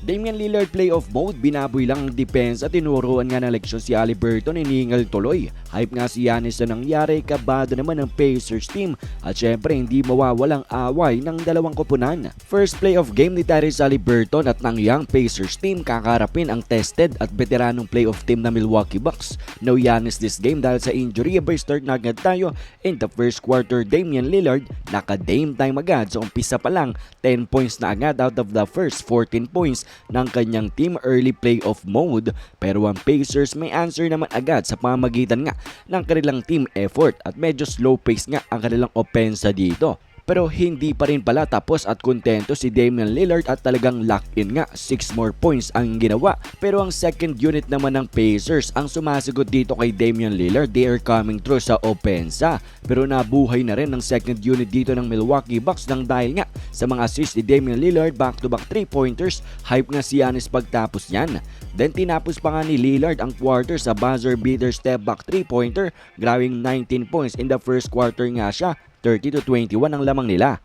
Damian Lillard playoff mode, binaboy lang ang depensa, tinuruan nga ng leksyon si Halliburton, iningal tuloy. Hype nga si Giannis na nangyari, kabado naman ng Pacers team at syempre hindi mawawalang away ng dalawang koponan. First playoff game ni Tyrese Halliburton at ng young Pacers team kakarapin ang tested at veteranong playoff team na Milwaukee Bucks. No Giannis this game dahil sa injury, abay start na agad tayo in the first quarter Damian Lillard naka-dame time agad sa umpisa pa lang 10 points na agad out of the first 14 points ng kanyang team early playoff mode pero ang Pacers may answer naman agad sa pamagitan nga ng kanilang team effort at medyo slow pace nga ang kanilang opensa dito. Pero hindi pa rin pala tapos at kontento si Damian Lillard at talagang lock-in nga. 6 more points ang ginawa. Pero ang second unit naman ng Pacers ang sumasagot dito kay Damian Lillard. They are coming through sa opensa. Pero nabuhay na rin ang second unit dito ng Milwaukee Bucks nang dahil nga sa mga assist ni Damian Lillard back-to-back 3-pointers. Hype nga si Giannis pagtapos yan. Then tinapos pa nga ni Lillard ang quarter sa buzzer beater step back 3-pointer. Grawing 19 points in the first quarter nga siya. 30 to 21 ang lamang nila.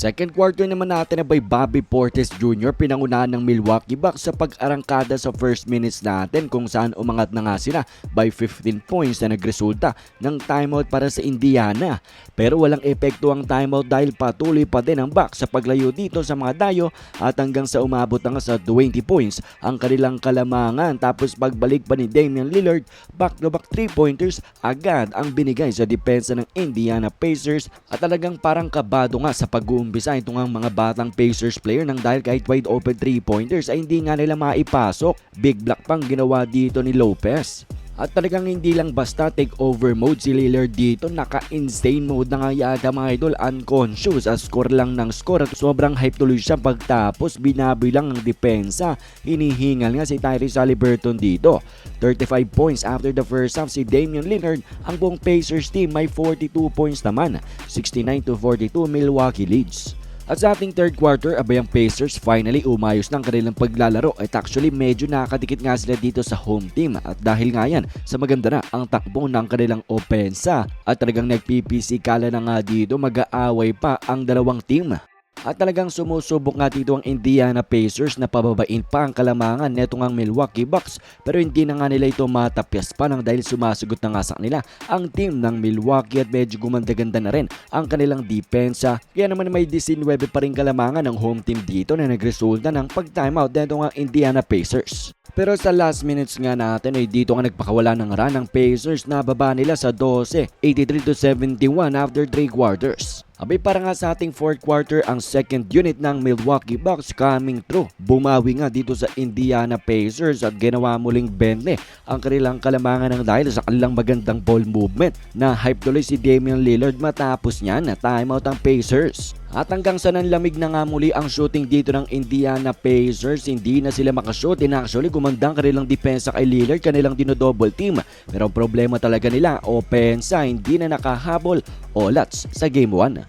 Second quarter naman natin na by Bobby Portis Jr. pinangunahan ng Milwaukee Bucks sa pag-arangkada sa first minutes natin kung saan umangat na nga sila by 15 points na nagresulta ng timeout para sa Indiana. Pero walang epekto ang timeout dahil patuloy pa din ang Bucks sa paglayo dito sa mga dayo at hanggang sa umabot na sa 20 points ang kanilang kalamangan. Tapos pagbalik pa ni Damian Lillard, back-to-back 3-pointers agad ang binigay sa depensa ng Indiana Pacers at talagang parang kabado nga sa pag-uumpisa itong ang mga batang Pacers player nang dahil kahit wide open 3-pointers ay hindi nga nila maipasok. Big block pang ginawa dito ni Lopez. At talagang hindi lang basta take over mode si Lillard dito, naka-insane mode na nga yata mga idol, unconscious. As score lang ng score. At sobrang hype tuloy siya pagtapos. Binaboy lang ang depensa. Hinihingal nga si Tyrese Halliburton dito. 35 points after the first half. Si Damian Lillard, ang buong Pacers team may 42 points naman, 69 to 42 Milwaukee leads. At sa ating third quarter, abay ang Pacers finally umayos ng kanilang paglalaro. At actually medyo nakakadikit nga sila dito sa home team. At dahil nga yan sa maganda na ang takbo ng kanilang opensa. At talagang nagpipisi kala na nga dito mag-aaway pa ang dalawang team. At talagang sumusubok nga dito ang Indiana Pacers na pababain pa ang kalamangan netong ang Milwaukee Bucks pero hindi na nga nila ito matapyas pa nang dahil sumasagot na nga sa kanila ang team ng Milwaukee at medyo gumanda-ganda na rin ang kanilang depensa kaya naman may 19 pa rin kalamangan ng home team dito na nagresulta ng pag-timeout netong ang Indiana Pacers. Pero sa last minutes nga natin ay dito nga nagpakawala ng run ng Pacers na baba nila sa 12, 83 to 71 after 3 quarters. Abay para nga sa ating fourth quarter ang second unit ng Milwaukee Bucks coming through. Bumawi nga dito sa Indiana Pacers at ginawa muling 20 ang kanilang kalamangan ng dahil sa kanilang magandang ball movement na hype tuloy si Damian Lillard matapos niya na timeout ang Pacers. At hanggang sa nanlamig na nga muli ang shooting dito ng Indiana Pacers, hindi na sila makashoot. And actually, gumandang kanilang depensa kay Lillard, kanilang dinodouble team. Pero ang problema talaga nila, opensa, hindi na nakahabol o lats sa game 1.